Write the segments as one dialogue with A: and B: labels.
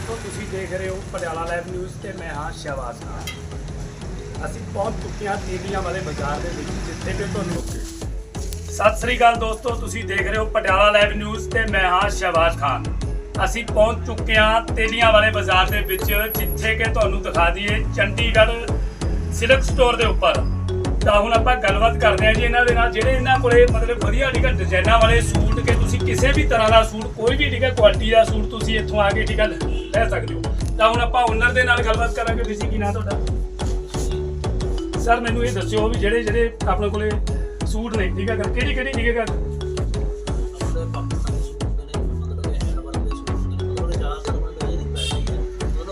A: ਦੋਸਤੋ, ਤੁਸੀਂ ਦੇਖ ਰਹੇ ਹੋ ਪਟਿਆਲਾ ਲਾਈਵ ਨਿਊਜ਼ ਤੇ ਮੈਂ ਹਾਂ ਸ਼ਹਿਬਾਜ਼ ਖਾਨ। ਅਸੀਂ ਪਹੁੰਚ ਚੁੱਕੇ ਹਾਂ ਤੇਲੀਆਂ ਵਾਲੇ ਬਾਜ਼ਾਰ ਦੇ ਵਿੱਚ, ਜਿੱਥੇ ਕਿ ਤੁਹਾਨੂੰ ਸਤਿ ਸ੍ਰੀ ਅਕਾਲ ਦੋਸਤੋ, ਤੁਸੀਂ ਦੇਖ ਰਹੇ ਹੋ ਪਟਿਆਲਾ ਲਾਈਵ ਨਿਊਜ਼ ਤੇ ਮੈਂ ਹਾਂ ਸ਼ਹਿਬਾਜ਼ ਖਾਨ। ਅਸੀਂ ਪਹੁੰਚ ਚੁੱਕੇ ਹਾਂ ਤੇਲੀਆਂ ਵਾਲੇ ਬਾਜ਼ਾਰ ਦੇ ਵਿੱਚ, ਜਿੱਥੇ ਕਿ ਤੁਹਾਨੂੰ ਦਿਖਾ ਦਈਏ ਚੰਡੀਗੜ੍ਹ ਸਿਲਕ ਸਟੋਰ ਦੇ ਉੱਪਰ। ਤਾਂ ਹੁਣ ਆਪਾਂ ਗੱਲਬਾਤ ਕਰਦੇ ਹਾਂ ਜੀ ਇਹਨਾਂ ਦੇ ਨਾਲ, ਜਿਹੜੇ ਇਹਨਾਂ ਕੋਲੇ ਮਤਲਬ ਵਧੀਆ ਠੀਕ ਹੈ ਡਿਜ਼ਾਈਨਾਂ ਵਾਲੇ ਸੂਟ ਕਿ ਤੁਸੀਂ ਕਿਸੇ ਵੀ ਤਰ੍ਹਾਂ ਦਾ ਸੂਟ, ਕੋਈ ਵੀ ਠੀਕ ਹੈ ਕੁਆਲਿਟੀ ਦਾ ਸੂਟ ਤੁਸੀਂ ਇੱਥੋਂ ਆ ਕੇ ਠੀਕ ਹੈ ਲੈ ਸਕਦੇ ਹੋ। ਤਾਂ ਹੁਣ ਆਪਾਂ ਓਨਰ ਦੇ ਨਾਲ ਗੱਲਬਾਤ ਕਰਾਂਗੇ ਤੁਸੀਂ ਕੀ ਨਾਂ ਤੁਹਾਡਾ? ਸਰ ਮੈਨੂੰ ਇਹ ਦੱਸਿਓ ਵੀ ਜਿਹੜੇ ਜਿਹੜੇ ਆਪਣੇ ਕੋਲੇ ਸੂਟ ਨੇ ਠੀਕ ਹੈ ਕਿਹੜੀ ਕਿਹੜੀ ਠੀਕ ਹੈ।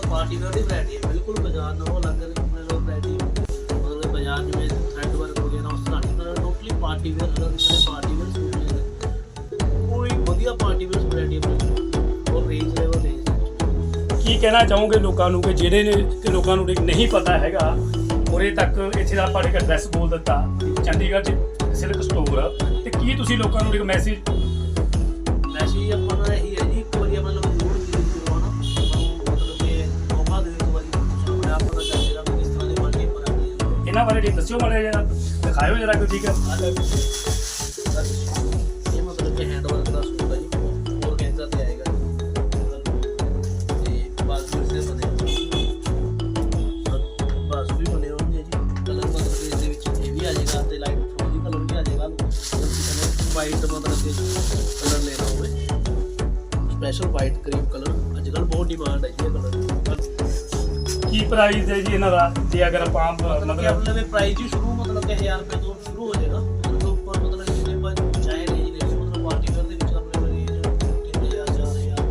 B: ਪਾਰਟੀ ਵੇਅਰ ਦੀ ਵੈਰਾਈਟੀ ਹੈ, ਬਿਲਕੁਲ ਬਾਜ਼ਾਰ ਨਾਲੋਂ ਅਲੱਗ ਆਪਣੇ ਲੋਕ ਵੈਰਾਈਟੀ ਮਤਲਬ ਬਾਜ਼ਾਰ ਜਿਵੇਂ ਥ੍ਰੈਡ ਵਰਕ ਵਗੈਰਾ ਉਸ ਤਰ੍ਹਾਂ ਨਹੀਂ ਟੋਟਲੀ ਪਾਰਟੀ ਵੇਅਰ ਅਲੱਗ ਜਿਹੜੇ ਪਾਰਟੀ ਵੇਅਰ ਸੂਟ ਨੇ, ਕੋਈ ਵਧੀਆ ਪਾਰਟੀ ਵੇਅਰ
A: ਕੀ ਕਹਿਣਾ ਚਾਹੋਗੇ ਲੋਕਾਂ ਨੂੰ ਕਿ ਜਿਹੜੇ ਨੇ ਕਿ ਲੋਕਾਂ ਨੂੰ ਨਹੀਂ ਪਤਾ ਹੈਗਾ? ਉਰੇ ਤੱਕ ਇੱਥੇ ਦਾ ਆਪਾਂ ਇੱਕ ਐਡਰੈਸ ਬੋਲ ਦਿੱਤਾ ਚੰਡੀਗੜ੍ਹ ਚ ਸਿਲਕ ਸਟੋਰ ਤੇ ਕੀ ਤੁਸੀਂ ਲੋਕਾਂ ਨੂੰ ਇੱਕ ਮੈਸੇਜ
B: ਮੈਸੇਜ ਆਪਾਂ ਦਾ ਇਹੀ ਹੈ ਜੀ ਇੱਕ ਵਾਰੀ ਜ਼ਰੂਰ ਮਤਲਬ ਕਿ ਮੌਕਾ ਇੱਕ ਆਪ ਕਿਸ ਤਰ੍ਹਾਂ ਦੇ ਮਾਰਕੀਟ ਪਰ
A: ਇਹਨਾਂ ਬਾਰੇ ਦੱਸਿਓ ਮਾੜਾ ਜਿਹਾ ਦਿਖਾਇਓ ਜਰਾ ਕੋਈ ਠੀਕ ਹੈ।
B: ਸਪੈਸ਼ਲ ਵਾਈਟ ਕਰੀਮ ਕਲਰ ਅੱਜ ਕੱਲ੍ਹ ਬਹੁਤ ਡਿਮਾਂਡ ਹੈ ਜੀ ਇਹ ਕਲਰ
A: ਕੀ ਪ੍ਰਾਈਸ ਹੈ ਜੀ ਇਹਨਾਂ ਦਾ? ਜੇ ਅਗਰ ਆਪਾਂ
B: ਮਤਲਬ ਆਪਣੇ ਪ੍ਰਾਈਸ ਜੀ ਸ਼ੁਰੂ ਮਤਲਬ ਕਿ 1000 ਰੁਪਏ ਤੋਂ ਸ਼ੁਰੂ ਹੋ ਜਾਏਗਾ। ਉਸ ਤੋਂ ਉੱਪਰ ਮਤਲਬ ਕਿ ਜਿੰਨੇ ਆਪਾਂ ਚਾਹੇ ਦੇ ਵਿੱਚ ਮਤਲਬ ਪਾਰਟੀ ਦੇ ਵਿੱਚ ਆਪਣੇ ਕੋਲ ਰੇਂਜ 3000 4000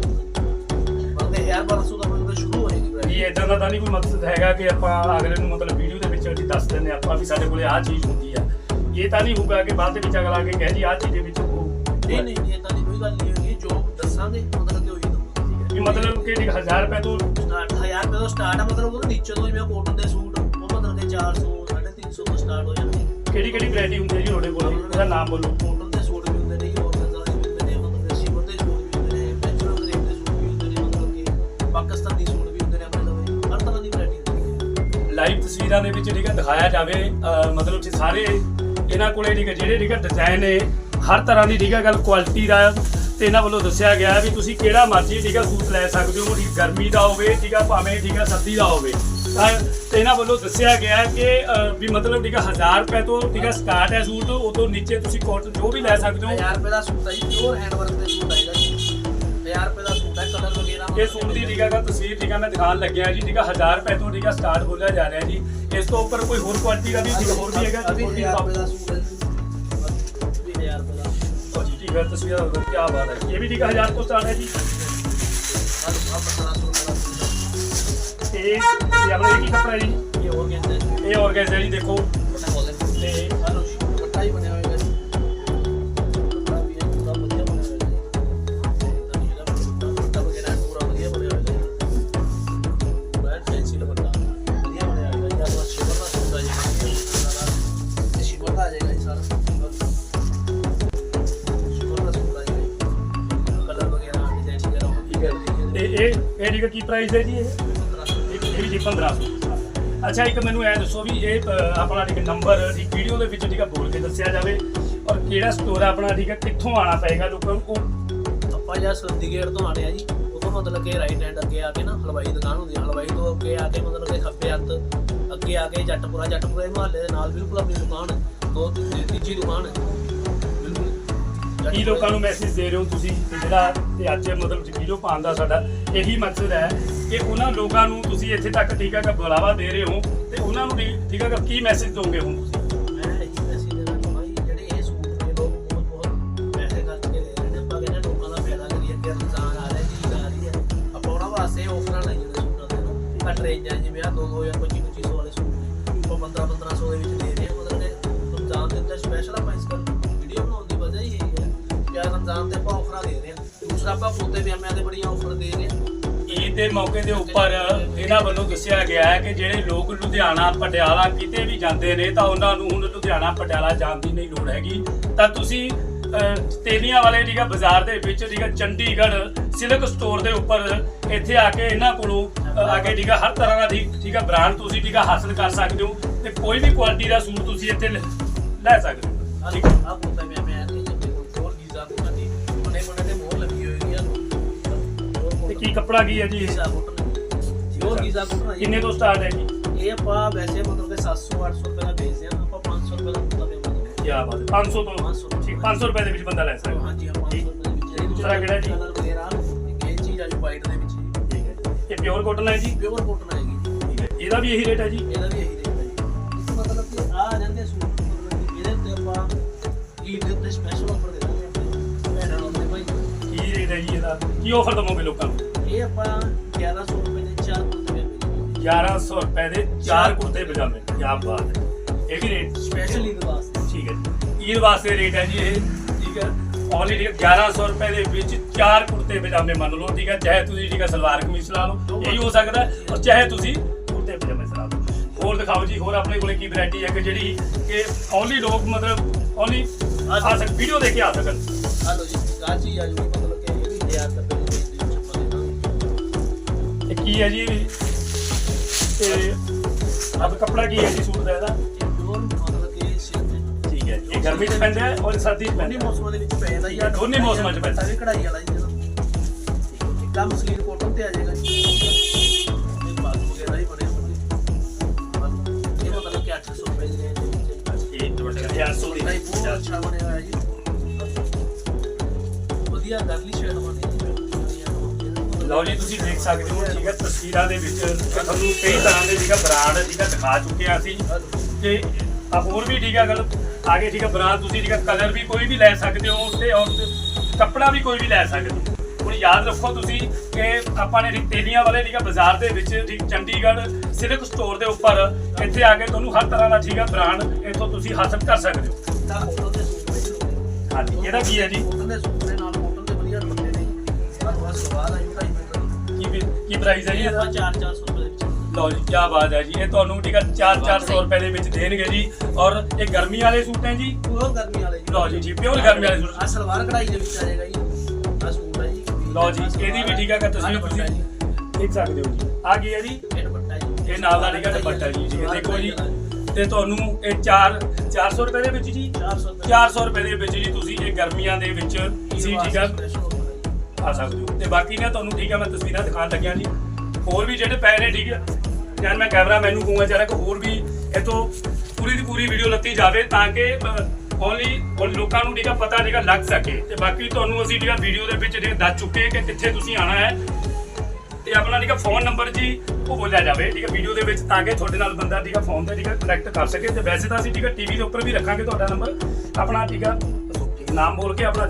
B: ਮਤਲਬ 1200 ਦਾ ਮਤਲਬ ਸ਼ੁਰੂ ਹੋ ਜਾਏਗੀ
A: ਇਹ
B: ਪ੍ਰਾਈਸ
A: ਇਦਾਂ ਦਾ ਤਾਂ ਨਹੀਂ ਕੋਈ ਮਕਸਦ ਹੈਗਾ ਕਿ ਆਪਾਂ ਅਗਲੇ ਨੂੰ ਮਤਲਬ ਵੀਡੀਓ ਦੇ ਵਿੱਚ ਅਸੀਂ ਦੱਸ ਦਿੰਦੇ ਆਪਾਂ ਵੀ ਸਾਡੇ ਕੋਲੇ ਆਹ ਚੀਜ਼ ਹੁੰਦੀ ਆ। ਇਹ ਤਾਂ ਨਹੀਂ ਹੋਊਗਾ ਕਿ ਬਾਅਦ ਦੇ ਵਿੱਚ ਅਗਲਾ ਕੇ ਕਹੇ ਜੀ ਆਹ ਚੀਜ਼ ਦੇ ਵਿੱਚ ਉਹ
B: ਨਹੀਂ ਨਹੀਂ ਨਹੀਂ ਇਦਾਂ ਦੀ ਕੋਈ ਗੱਲ ਨਹੀਂ ਹੋਗੀ। ਜੋ ਦੱਸਾਂਗੇ ਮਤਲਬ ਕਿ ਉਹੀ ਦਊਗਾ ਠੀਕ
A: ਵੀ
B: ਹੈ
A: ਮਤਲਬ ਕਿ 1000 ਰੁਪਏ ਤੋਂ
B: ਸਟਾਰਟ 1000 ਰੁਪਏ ਤੋਂ ਸਟਾਰਟ ਹੈ ਮਤਲਬ ਉਹਦੇ ਨੀਚੇ ਤੋਂ ਜਿਵੇਂ ਕੋਟਨ ਦੇ ਸੂਟ ਉਹ ਮਤਲਬ ਕਿ 400 350 ਤੋਂ ਸਟਾਰਟ ਹੋ ਜਾਂਦੇ
A: ਕਿਹੜੀ ਕਿਹੜੀ ਵੈਰਾਈਟੀ ਹੁੰਦੀ ਹੈ ਜੀ ਤੁਹਾਡੇ ਕੋਲ? ਉਹਦਾ ਨਾਮ ਬੋਲੋ।
B: ਕੋਟਨ ਦੇ ਸੂਟ ਵੀ ਹੁੰਦੇ ਨੇ ਜੀ ਔਰਗੈਂਜ਼ਾ ਦੇ ਵੀ ਹੁੰਦੇ ਨੇ ਮਤਲਬ ਸ਼ਿਮਰ ਦੇ ਸੂਟ ਵੀ ਹੁੰਦੇ ਨੇ ਗ੍ਰੇਪ ਦੇ ਸੂਟ ਵੀ ਹੁੰਦੇ ਨੇ ਮਤਲਬ ਕਿ ਪਾਕਿਸਤਾਨੀ ਸੂਟ ਵੀ ਹੁੰਦੇ ਨੇ ਆਪਣੇ ਲਵੇ ਹਰ ਤਰ੍ਹਾਂ ਦੀ ਵੈਰਾਈਟੀ ਹੁੰਦੀ ਹੈ।
A: ਲਾਈਵ ਤਸਵੀਰਾਂ ਦੇ ਵਿੱਚ ਠੀਕ ਹੈ ਦਿਖਾਇਆ ਜਾਵੇ ਮਤਲਬ ਕਿ ਸਾਰੇ ਇਹਨਾਂ ਕੋਲੇ ਠੀਕ ਹੈ ਜਿਹੜੇ ਠੀਕ ਹੈ ਡਿਜ਼ਾਈਨ ਨੇ ਹਰ ਤਰ੍ਹਾਂ ਦੀ ਠੀਕ ਹੈ ਗੱਲ ਕੁਆਲਿਟੀ ਦਾ ਤੇ ਇਹਨਾਂ ਵੱਲੋਂ ਦੱਸਿਆ ਗਿਆ ਵੀ ਤੁਸੀਂ ਕਿਹੜਾ ਮਰਜ਼ੀ ਠੀਕ ਹੈ ਸੂਟ ਲੈ ਸਕਦੇ ਹੋ ਠੀਕ ਗਰਮੀ ਦਾ ਹੋਵੇ ਠੀਕ ਹੈ ਭਾਵੇਂ ਠੀਕ ਹੈ ਸਰਦੀ ਦਾ ਹੋਵੇ। ਤਾਂ ਤੇ ਇਹਨਾਂ ਵੱਲੋਂ ਦੱਸਿਆ ਗਿਆ ਕਿ ਵੀ ਮਤਲਬ ਠੀਕ ਹੈ 1000 ਰੁਪਏ ਤੋਂ ਠੀਕ ਹੈ ਸਟਾਰਟ ਹੈ ਸੂਟ ਉਹ ਤੋਂ ਨੀਚੇ ਤੁਸੀਂ ਕੋਟ ਜੋ ਵੀ ਲੈ ਸਕਦੇ ਹੋ।
B: 1000 ਰੁਪਏ ਦਾ ਸੂਟ ਹੈ ਜੀ ਪਿਓਰ ਹੈਂਡ ਵਰਕ ਦੇ ਸੂਟ ਆਏਗਾ ਜੀ। 1000 ਰੁਪਏ ਦਾ ਸੂਟ ਹੈ ਕਲਰ ਵਗੈਰਾ
A: ਇਹ ਸੂਟ ਦੀ ਠੀਕ ਹੈ ਤਸਵੀਰ ਠੀਕ ਮੈਂ ਦਿਖਾਉਣ ਲੱਗਿਆ ਜੀ ਠੀਕ ਹੈ 1000 ਰੁਪਏ ਤੋਂ ਠੀਕ ਹੈ ਸਟਾਰਟ ਬੋਲਿਆ ਜਾ ਰਿਹਾ ਜੀ। ਇਸ ਤੋਂ ਉੱਪਰ ਕੋਈ ਹੋਰ ਕੁਆਲਿਟੀ ਦਾ ਵੀ ਹੋਰ ਵੀ ਹੈਗਾ
B: ਅਭੀ
A: ਹੋਰ ਵੀ
B: 1000 ਰੁਪਏ ਦਾ ਸੂਟ ਹੈ ਜੀ। ਵੀ 1000 ਰੁਪਏ ਦਾ।
A: ਜੀ ਠੀਕ ਹੈ ਤਸਵੀਰ ਦਾ ਕੀ ਬਾਤ ਹੈ ਇਹ ਵੀ ਠੀਕ ਹੈ 1000 ਤੋਂ ਸਟਾਰਟ ਹੈ ਜੀ।
B: ਆਹ 1500 ਰੁਪਏ ਦਾ ਸੂਟ
A: ਤੇ ਇਹ ਇਹ ਆਪਣਾ ਇਹ ਕੀ ਕੱਪੜਾ ਹੈ ਜੀ?
B: ਹੈ ਇਹ ਹੋਰ ਕਹਿੰਦੇ ਨੇ
A: ਇਹ ਆਰਗੇਨਾਈਜ਼ਰ ਜੀ, ਦੇਖੋ।
B: ਬਟਾ ਕੋਲਰ
A: ਤੇ
B: ਹਲੋ ਦੁਪੱਟਾ ਹੀ ਬਣਿਆ ਹੋਏਗਾ ਇਹ
A: ਕੀ ਪ੍ਰਾਈਸ ਹੈ ਜੀ ਇਹ? ਇਹ ਇਹ ਜੀ 1500 ਅੱਛਾ ਇੱਕ ਮੈਨੂੰ ਐ ਦੱਸੋ ਵੀ ਇਹ ਅ, ਆਪਣਾ ਠੀਕ ਨੰਬਰ ਦੀ ਵੀਡੀਓ ਦੇ ਵਿੱਚ ਠੀਕ ਹੈ ਬੋਲ ਕੇ ਦੱਸਿਆ ਜਾਵੇ ਔਰ ਕਿਹੜਾ ਸਟੋਰ ਆਪਣਾ ਠੀਕ ਹੈ ਕਿੱਥੋਂ ਆਣਾ ਪਏਗਾ ਲੋਕਾਂ ਨੂੰ? ਉਹ
B: ਆਪਾਂ ਜਾਂ ਸਰਦੀ ਗੇਟ ਤੋਂ ਆਣੇ ਆ ਜੀ। ਉਹ ਮਤਲਬ ਕਿ ਰਾਈਟ ਹੈਂਡ ਅੱਗੇ ਆ ਕੇ ਨਾ ਹਲਵਾਈ ਦੀ ਦੁਕਾਨ ਹੁੰਦੀ ਹੈ ਹਲਵਾਈ ਤੋਂ ਅੱਗੇ ਆ ਕੇ ਮਤਲਬ ਕਿ ਖੱਬੇ ਹੱਥ ਅੱਗੇ ਆ ਕੇ ਜੱਟਪੁਰਾ ਜੱਟਪੁਰਾ ਦੇ ਮੁਹੱਲੇ ਦੇ ਨਾਲ ਬਿਲਕੁਲ ਆਪਣੀ ਦੁਕਾਨ ਹੈ ਦੋ ਤੀ- ਤੀਜੀ ਦੁਕਾਨ। ਹੈ
A: ਕੀ ਲੋਕਾਂ ਨੂੰ ਮੈਸੇਜ ਦੇ ਰਹੇ ਹੋ ਤੁਸੀਂ? ਜਿਹੜਾ ਤੇ ਅੱਜ ਮਤਲਬ ਵੀਡੀਓ ਪਾਉਣ ਦਾ ਸਾਡਾ ਇਹੀ ਮਕਸਦ ਹੈ ਕਿ ਉਹਨਾਂ ਲੋਕਾਂ ਨੂੰ ਤੁਸੀਂ ਇੱਥੇ ਤੱਕ ਠੀਕ ਹੈ ਬੁਲਾਵਾ ਦੇ ਰਹੇ ਹੋ ਤੇ ਉਹਨਾਂ ਨੂੰ ਵੀ ਠੀਕ ਹੈ ਕੀ ਮੈਸੇਜ ਦੋਗੇ ਹੁਣ ਤੁਸੀਂ?
B: ਮੈਂ ਇਹੀ ਮੈਸੇਜ ਦੇਣਾ ਚਾਹੁੰਦਾ ਜੀ, ਜਿਹੜੇ ਇਹ ਸੂਟ ਨੇ ਲੋਕ ਬਹੁਤ ਬਹੁਤ ਪੈਸੇ ਖਰਚ ਕੇ ਲੈ ਰਹੇ ਨੇ, ਆਪਾਂ ਕਹਿੰਦੇ ਲੋਕਾਂ ਦਾ ਫਾਇਦਾ ਕਰੀਏ, ਅੱਗੇ ਰਮਜ਼ਾਨ ਆ ਰਿਹਾ ਜੀ ਆ ਰਹੀ ਹੈ। ਆਪਾਂ ਉਹਨਾਂ ਵਾਸਤੇ ਆਫਰਾਂ ਲਾਈਆਂ ਨੇ ਸੂਟਾਂ ਦੇ ਨਾ ਘੱਟ ਰੇਂਜ ਜਿਵੇਂ ਆ 2 2 ਜਾਂ 25 2500 ਵਾਲੇ ਸੂਟ ਉਹ 15 1500 ਦੇ ਵਿੱਚ ਦੇ ਆਪਾਂ ਪੋਤੇ ਵਿਆਹਾਂ ਦੇ ਬੜੀਆਂ ਆਫਰ ਦੇ ਰਹੇ
A: ਈਦ ਦੇ ਮੌਕੇ ਦੇ ਉੱਪਰ ਇਹਨਾਂ ਵੱਲੋਂ ਦੱਸਿਆ ਗਿਆ ਹੈ ਕਿ ਜਿਹੜੇ ਲੋਕ ਲੁਧਿਆਣਾ ਪਟਿਆਲਾ ਕਿਤੇ ਵੀ ਜਾਂਦੇ ਨੇ ਤਾਂ ਉਹਨਾਂ ਨੂੰ ਹੁਣ ਲੁਧਿਆਣਾ ਪਟਿਆਲਾ ਜਾਣ ਦੀ ਨਹੀਂ ਲੋੜ ਹੈਗੀ। ਤਾਂ ਤੁਸੀਂ ਤੇਲੀਆਂ ਵਾਲੇ ਠੀਕ ਹੈ ਬਾਜ਼ਾਰ ਦੇ ਵਿੱਚ ਠੀਕ ਹੈ ਚੰਡੀਗੜ੍ਹ ਸਿਲਕ ਸਟੋਰ ਦੇ ਉੱਪਰ ਇੱਥੇ ਆ ਕੇ ਇਹਨਾਂ ਕੋਲੋਂ ਆ ਕੇ ਠੀਕ ਹਰ ਤਰ੍ਹਾਂ ਦਾ ਠੀਕ ਠੀਕ ਆ ਬ੍ਰਾਂਡ ਤੁਸੀਂ ਠੀਕ ਆ ਹਾਸਲ ਕਰ ਸਕਦੇ ਹੋ ਤੇ ਕੋਈ ਵੀ ਕੁਆਲਿਟੀ ਦਾ ਸੂਟ ਤੁਸੀਂ ਇੱਥੇ ਲੈ ਸਕਦੇ ਹੋ। ਠੀਕ ਆ। ਕੀ ਕੱਪੜਾ ਕੀ ਹੈ ਜੀ? ਇਹ?
B: ਗੀਜ਼ਾ ਕੋਟਨ ਹੋਰ ਗੀਜ਼ਾ ਕੋਟਨ ਹੈ ਜੀ।
A: ਕਿੰਨੇ ਤੋਂ ਸਟਾਰਟ ਹੈ ਜੀ?
B: ਇਹ ਆਪਾਂ ਵੈਸੇ ਮਤਲਬ ਕਿ 700 800 ਰੁਪਏ ਦਾ ਵੇਚਦੇ ਆ ਆਪਾਂ 500 ਰੁਪਏ ਦਾ ਕੁੜਤਾ ਪਜਾਮਾ
A: ਕੀ ਬਾਤ ਹੈ। 500 ਤੋਂ
B: 500
A: ਠੀਕ 500 ਰੁਪਏ ਦੇ ਵਿੱਚ ਬੰਦਾ ਲੈ ਸਕਦਾ।
B: ਹਾਂ 500 ਰੁਪਏ ਦੇ ਵਿੱਚ। ਇਹ
A: ਦੂਸਰਾ ਕਿਹੜਾ ਜੀ?
B: ਕਲਰ ਵਗੈਰਾ ਇਹ ਚੀਜ਼ ਆ ਜੀ ਵਾਈਟ ਦੇ ਵਿੱਚ।
A: ਠੀਕ ਹੈ ਇਹ ਪਿਓਰ ਕਾਟਨ ਹੈ ਜੀ?
B: ਪਿਓਰ ਕੋਟਨ ਆਏਗੀ
A: ਠੀਕ ਹੈ। ਇਹਦਾ ਵੀ ਇਹੀ ਰੇਟ ਹੈ ਜੀ?
B: ਇਹਦਾ ਵੀ ਇਹੀ ਰੇਟ ਹੈ ਜੀ। ਇਸ ਮਤਲਬ ਕਿ ਆ ਜਾਂਦੇ ਸੂਟ ਇਹਦੇ ਤੇ ਆਪਾਂ ਈਦ ਦੇ ਉੱਤੇ ਸਪੈਸ਼ਲ ਆਫਰ ਦੇ ਦਾਂਗੇ। ਆਪਣੇ ਭੈਣਾਂ ਨੂੰ ਆਪਣੇ ਭਾਈ।
A: ਕੀ ਰੇਟ ਹੈ ਜੀ ਇਹਦਾ? ਕੀ ਆਫਰ ਦਵੋਗੇ ਲੋਕਾਂ ਨੂੰ?
B: ਇਹ ਆਪਾਂ 1100 ਰੁਪਏ ਦੇ ਚਾਰ ਕੁੜਤੇ ਮਿਲਣਗੇ
A: 1100 ਰੁਪਏ ਦੇ ਚਾਰ ਕੁੜਤੇ ਪਜਾਮੇ ਕੀ ਬਾਤ ਹੈ। ਇਹ ਵੀ ਰੇਟ
B: ਸਪੈਸ਼ਲ ਈਦ ਵਾਸਤੇ।
A: ਠੀਕ ਹੈ। ਈਦ ਵਾਸਤੇ ਰੇਟ ਹੈ ਜੀ ਇਹ। ਠੀਕ ਹੈ। ਓਨਲੀ 1100 ਰੁਪਏ ਦੇ ਵਿੱਚ ਚਾਰ ਕੁੜਤੇ ਪਜਾਮੇ ਮੰਨ ਲਓ ਠੀਕ ਹੈ। ਚਾਹੇ ਤੁਸੀਂ ਠੀਕ ਹੈ ਸਲਵਾਰ ਕਮੀਜ਼ ਲਾ ਲਓ। ਇਹ ਹੋ ਸਕਦਾ ਔਰ ਚਾਹੇ ਤੁਸੀਂ ਕੁੜਤੇ ਪਜਾਮੇ ਸਲਾ ਲਓ। ਹੋਰ ਦਿਖਾਓ ਜੀ। ਹੋਰ ਆਪਣੇ ਕੋਲੇ ਕੀ ਵੈਰਾਈਟੀ ਹੈ ਕਿ ਜਿਹੜੀ ਕਿ ਓਨਲੀ ਲੋਕ ਮਤਲਬ ਓਨਲੀ ਆ ਸਕ ਵੀਡੀਓ ਦੇਖ ਕੇ ਆ ਸਕਣ।
B: ਆ ਲੋ ਜੀ। ਚੀਜ਼ ਆ ਜੀ ਮਤਲਬ ਕਿ ਇਹ ਵੀ 1000 ਰੁਪਏ
A: ਕੀ ਹੈ ਜੀ? ਤੇ ਅਬ ਕੱਪੜਾ ਕੀ ਹੈ ਜੀ ਸੂਟ ਦਾ ਇਹਦਾ?
B: ਇਹ ਮਤਲਬ ਕਿ ਸਿਲਕ
A: ਠੀਕ ਹੈ ਇਹ ਗਰਮੀ 'ਚ ਪੈਂਦਾ ਹੈ ਔਰ ਸਰਦੀ 'ਚ
B: ਦੋਨੇ
A: ਹੈ?
B: ਮੌਸਮਾਂ ਦੇ ਵਿੱਚ ਪੈ ਜਾਂਦਾ ਜੀ ਆਹ
A: ਦੋਨੇ ਮੌਸਮਾਂ 'ਚ ਪੈਂਦਾ।
B: ਇਹ ਕਢਾਈ ਵਾਲਾ ਜੀ ਜਿਹੜਾ ਕੰਮ ਸਲੀਰ ਕੋਟਨ ਤੇ ਆ ਜਾਏਗਾ ਜੀ ਇਹ ਬਾਤ ਵਗੈਰਾ ਹੀ। ਬਣੇ ਹੋਣਗੇ ਇਹ ਮਤਲਬ ਕਿ 800 ਰੁਪਏ ਦੀ ਰੇਂਜ ਦੇ ਵਿੱਚ
A: ਇਹ ਦੁਪੱਟਾ 1100 ਦੀ
B: ਨਹੀਂ ਬਹੁਤ ਅੱਛਾ ਬਣਿਆ ਹੋਇਆ ਜੀ ਵਧੀਆ ਗਰਲੀ ਸ਼ੇਡ ਬਣੀ
A: ਲਓ ਜੀ ਤੁਸੀਂ ਦੇਖ ਸਕਦੇ ਹੋ ਠੀਕ ਹੈ ਤਸਵੀਰਾਂ ਦੇ ਵਿੱਚ ਤੁਹਾਨੂੰ ਕਈ ਤਰ੍ਹਾਂ ਦੇ ਠੀਕ ਹੈ ਬ੍ਰਾਂਡ ਠੀਕ ਹੈ ਦਿਖਾ ਚੁੱਕੇ ਹਾਂ ਅਸੀਂ। ਤੇ ਆ ਹੋਰ ਵੀ ਠੀਕ ਹੈ ਗੱਲ ਆਗੇ ਠੀਕ ਹੈ ਬ੍ਰਾਂਡ ਤੁਸੀਂ ਠੀਕ ਹੈ ਕਲਰ ਵੀ ਕੋਈ ਵੀ ਲੈ ਸਕਦੇ ਹੋ ਤੇ ਔਰ ਕੱਪੜਾ ਵੀ ਕੋਈ ਵੀ ਲੈ ਸਕਦੇ ਹੋ। ਹੁਣ ਯਾਦ ਰੱਖੋ ਤੁਸੀਂ ਕਿ ਆਪਾਂ ਨੇ ਤੇਲੀਆਂ ਵਾਲੇ ਠੀਕ ਹੈ ਬਾਜ਼ਾਰ ਦੇ ਵਿੱਚ ਠੀਕ ਚੰਡੀਗੜ੍ਹ ਸਿਲਕ ਸਟੋਰ ਦੇ ਉੱਪਰ ਇੱਥੇ ਆ ਕੇ ਤੁਹਾਨੂੰ ਹਰ ਤਰ੍ਹਾਂ ਦਾ ਠੀਕ ਹੈ ਬ੍ਰਾਂਡ ਇੱਥੋਂ ਤੁਸੀਂ ਹਾਸਲ ਕਰ ਸਕਦੇ ਹੋ। ਹਾਂਜੀ ਇਹਦਾ ਕੀ ਹੈ ਜੀ?
B: ਦੇ ਸੂਟ ਦੇ ਨਾਲ ਕੋਟਨ ਦੇ ਵਧੀਆ ਦੁਪੱਟੇ ਨੇ। ਬਸ ਸਵਾਦ ਆਈ ਮੀਟਰ
A: ਕੀ ਕੀ ਪ੍ਰਾਈਸ ਹੈ ਜੀ
B: ਇਹ
A: ਇਹਦਾ
B: ਆਪਾਂ 4-400 ਰੁਪਏ ਦੇ ਵਿੱਚ
A: ਲਓ ਜੀ ਕੀ ਬਾਤ ਹੈ ਜੀ। ਇਹ ਤੁਹਾਨੂੰ ਠੀਕ ਹੈ 4-400 ਰੁਪਏ ਦੇ ਵਿੱਚ ਦੇਣਗੇ ਜੀ। ਔਰ ਇਹ ਗਰਮੀ ਵਾਲੇ ਸੂਟ ਹੈ ਜੀ?
B: ਪਿਓਰ ਗਰਮੀ ਵਾਲੇ ਜੀ।
A: ਲਓ ਜੀ ਜੀ ਪਿਓਰ ਗਰਮੀ ਵਾਲੇ ਸੂਟ।
B: ਆ ਸਲਵਾਰ ਕਢਾਈ ਦੇ ਵਿੱਚ ਆ ਜਾਏਗਾ ਜੀ। ਆ ਸੂਟ ਹੈ ਜੀ।
A: ਲਓ ਜੀ ਇਹਦੀ ਵੀ ਠੀਕ ਹੈ ਕਿ ਤੁਸੀਂ ਤੁਸੀਂ ਦੇਖ ਸਕਦੇ ਹੋ ਜੀ। ਆ ਗਈ ਹੈ ਜੀ?
B: ਇਹ ਦੁਪੱਟਾ ਜੀ।
A: ਇਹ ਨਾਲ ਦਾ ਠੀਕ ਹੈ ਦੁਪੱਟਾ ਜੀ। ਜੀ ਦੇਖੋ ਜੀ। ਤੇ ਤੁਹਾਨੂੰ ਇਹ 4 400 ਰੁਪਏ ਦੇ ਵਿੱਚ ਜੀ?
B: 400 ਰੁਪਏ
A: 400 ਰੁਪਏ ਦੇ ਵਿੱਚ ਜੀ ਤੁਸੀਂ ਇਹ ਗਰਮੀਆਂ ਦੇ ਵਿੱਚ ਤੁਸੀਂ ਠੀਕ ਹੈ। ਆ ਸਕਦੇ ਹੋ ਤੇ ਬਾਕੀ ਮੈਂ ਤੁਹਾਨੂੰ ਠੀਕ ਆ ਮੈਂ ਤਸਵੀਰਾਂ ਦਿਖਾਉਣ ਲੱਗਿਆ ਜੀ ਹੋਰ ਵੀ ਜਿਹੜੇ ਪਏ ਨੇ ਠੀਕ ਆ ਯਾਰ ਮੈਂ ਕੈਮਰਾ ਮੈਨੂੰ ਕਹੂੰਗਾ ਜਰਾ ਕਿ ਹੋਰ ਵੀ ਇਹ ਤੋਂ ਪੂਰੀ ਦੀ ਪੂਰੀ ਵੀਡੀਓ ਲੱਤੀ ਜਾਵੇ ਤਾਂ ਕਿ ਓਨਲੀ ਉਹ ਲੋਕਾਂ ਨੂੰ ਠੀਕ ਆ ਪਤਾ ਠੀਕ ਹੈ ਲੱਗ ਸਕੇ ਤੇ ਬਾਕੀ ਤੁਹਾਨੂੰ ਅਸੀਂ ਠੀਕ ਹੈ ਵੀਡੀਓ ਦੇ ਵਿੱਚ ਠੀਕ ਦੱਸ ਚੁੱਕੇ ਕਿ ਕਿੱਥੇ ਤੁਸੀਂ ਆਣਾ ਹੈ ਤੇ ਆਪਣਾ ਠੀਕ ਹੈ ਫੋਨ ਨੰਬਰ ਜੀ ਉਹ ਬੋਲਿਆ ਜਾਵੇ ਠੀਕ ਹੈ ਵੀਡੀਓ ਦੇ ਵਿੱਚ ਤਾਂ ਕਿ ਤੁਹਾਡੇ ਨਾਲ ਬੰਦਾ ਠੀਕ ਆ ਫੋਨ ਤੇ ਠੀਕ ਹੈ ਕਨੈਕਟ ਕਰ ਸਕੇ ਤੇ ਵੈਸੇ ਤਾਂ ਅਸੀਂ ਠੀਕ ਹੈ ਟੀਵੀ ਦੇ ਉੱਪਰ ਵੀ ਰੱਖਾਂਗੇ ਤੁਹਾਡਾ ਨੰਬਰ ਆਪਣਾ ਠੀਕ ਆ ਨਾਮ ਬੋਲ ਕੇ ਆਪਣਾ